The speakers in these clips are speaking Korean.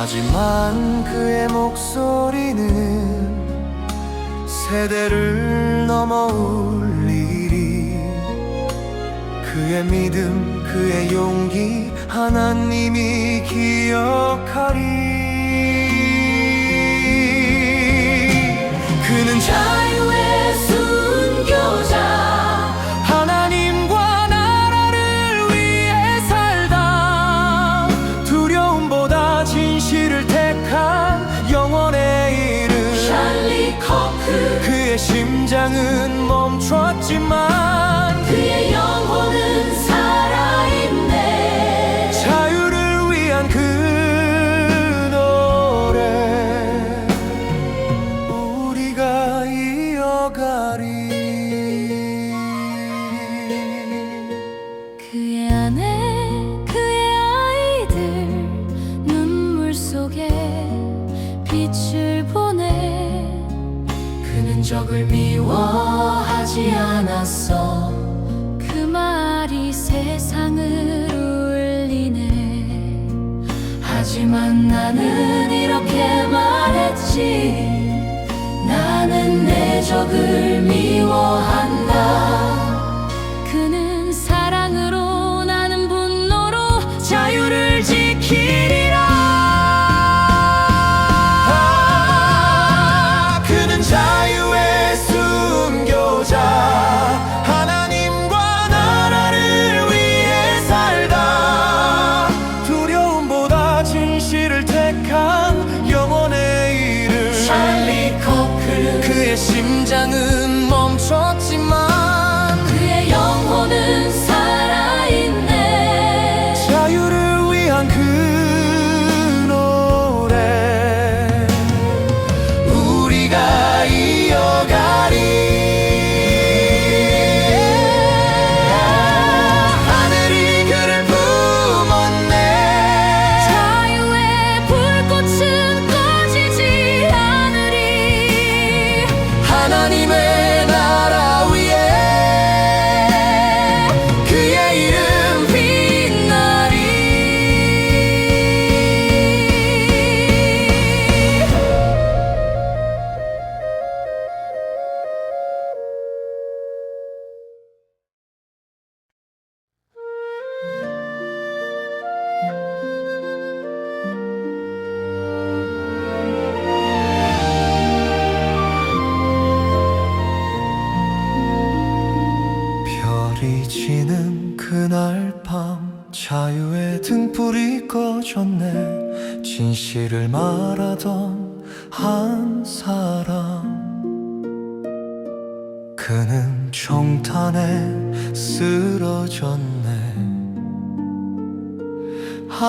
하지만 그의 목소리는 세대를 넘어 울리리 그의 믿음 그의 용기 하나님이 기억하리. 그는 잘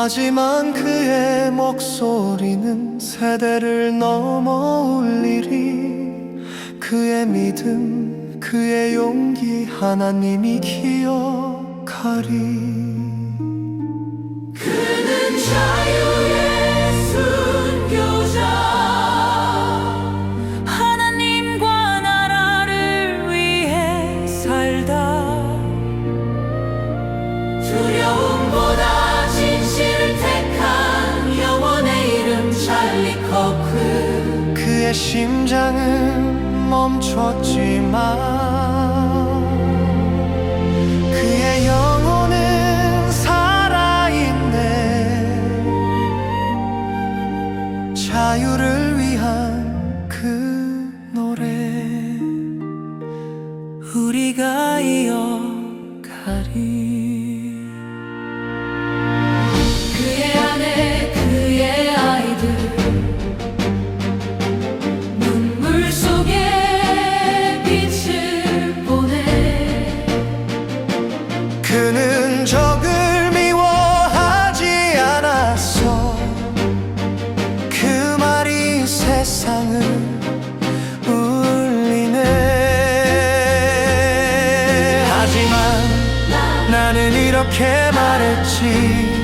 하지만 그의 목소리는 세대를 넘어 울리리 그의 믿음 그의 용기 하나님이 기억하리. 그는 잘 세상은 멈췄지만 이렇게 말했지.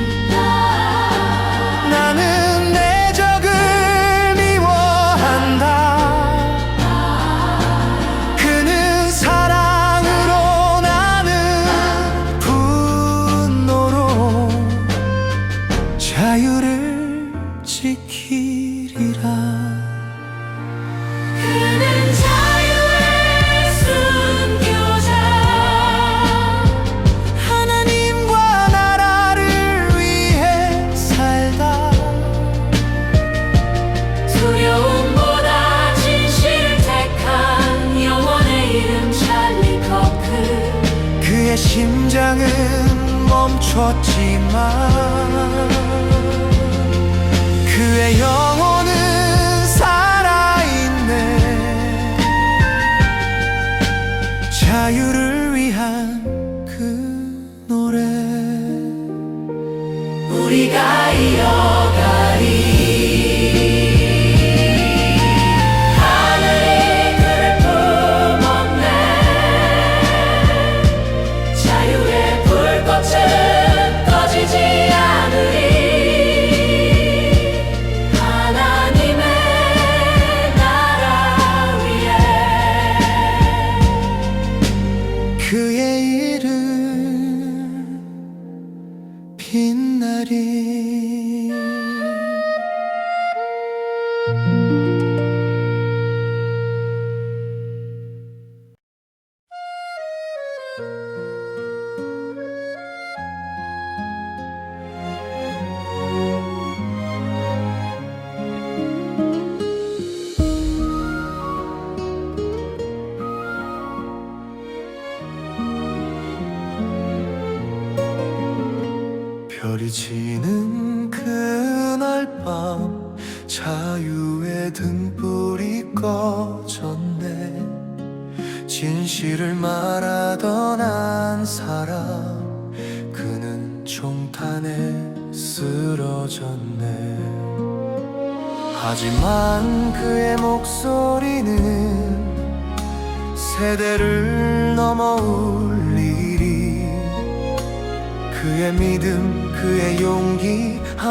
내 심장은 멈췄지만 起。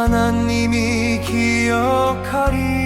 하나님이 기억하리.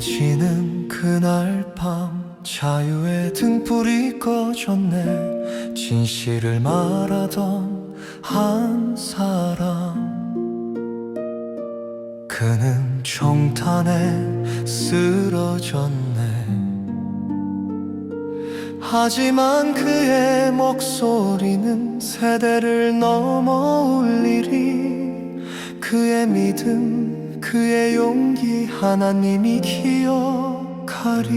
지는 그날 밤 자유의 등불이 꺼졌네. 진실을 말하던 한 사람. 그는 정탄에 쓰러졌네. 하지만 그의 목소리는 세대를 넘어 울리리. 그의 믿음 그의 용기 하나님이 기억하리.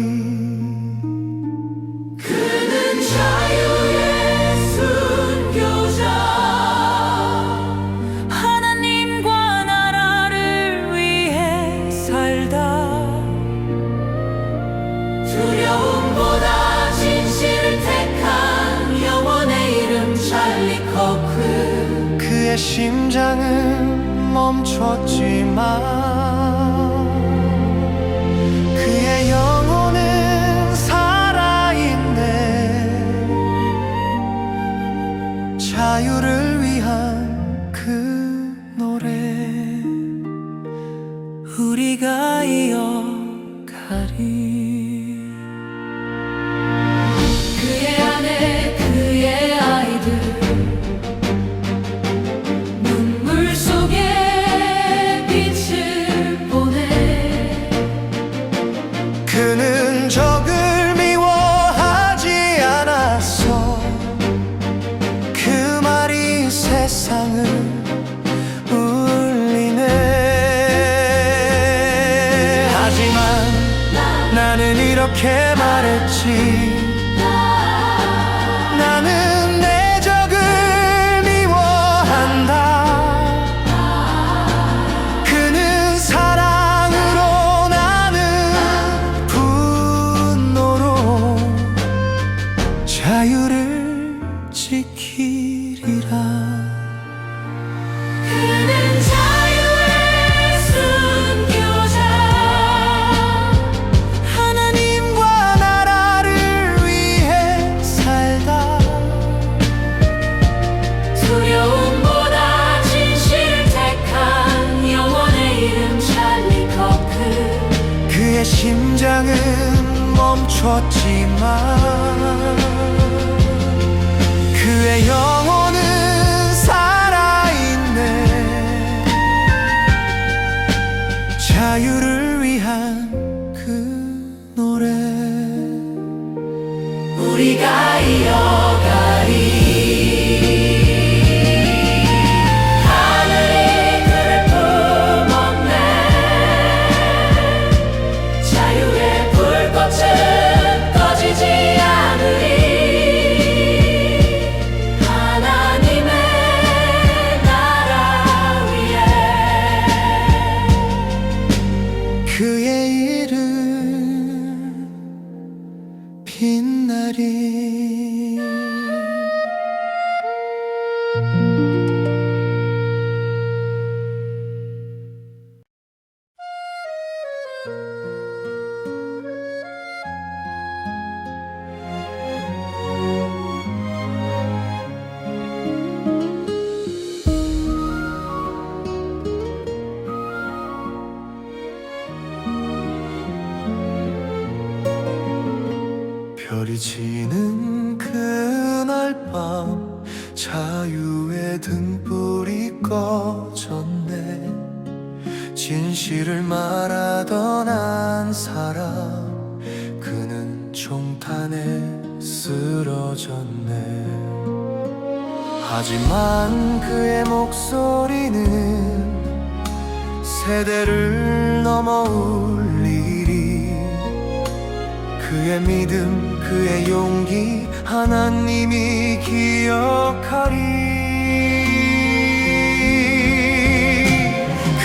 你。 그의 이름 빛나리. 불이 꺼졌네. 진실을 말하던 한 사람 그는 총탄에 쓰러졌네. 하지만 그의 목소리는 세대를 넘어 울리리. 그의 믿음 그의 용기 하나님이 기억하리.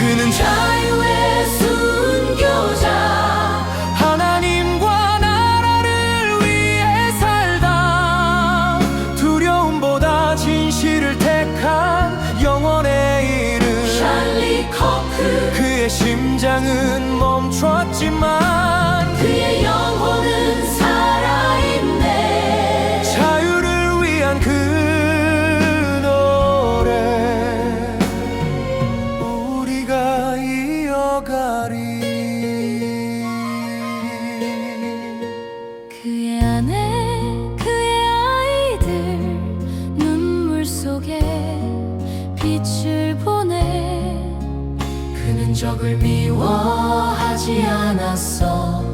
그는 잘 미워하지 않았어.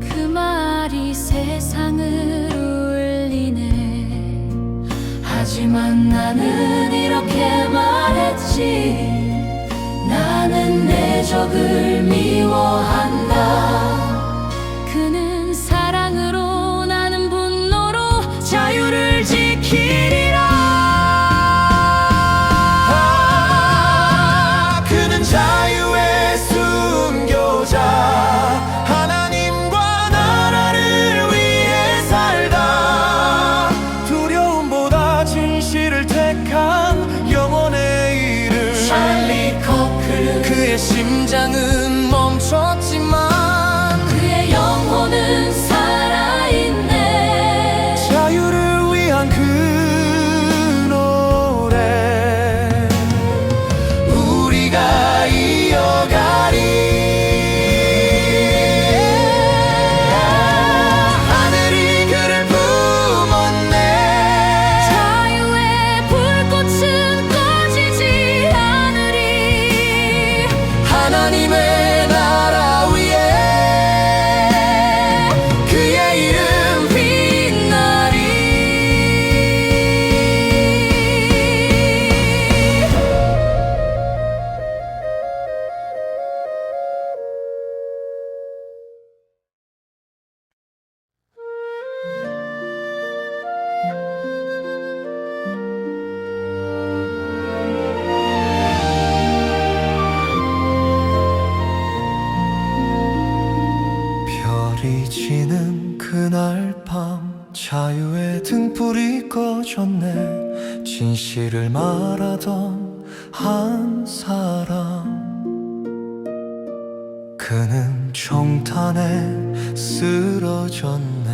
그 말이 세상을 울리네. 하지만 나는 이렇게 말했지. 나는 내 적을 미워한다. 그는 정탄에 쓰러졌네.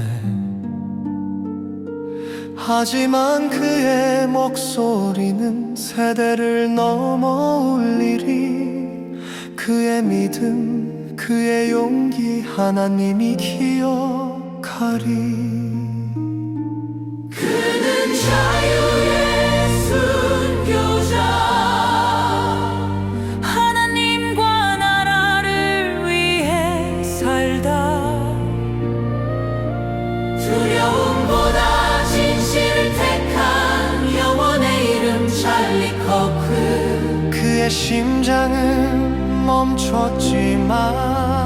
하지만 그의 목소리는 세대를 넘어 울리리 그의 믿음 그의 용기 하나님이 기억하리. 심장은 멈췄지만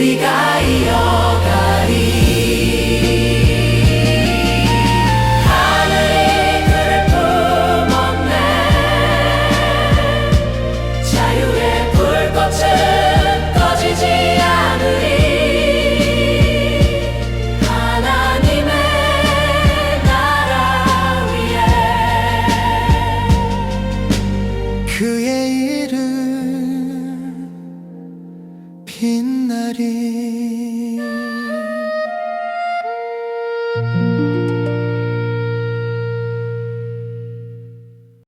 りがいよ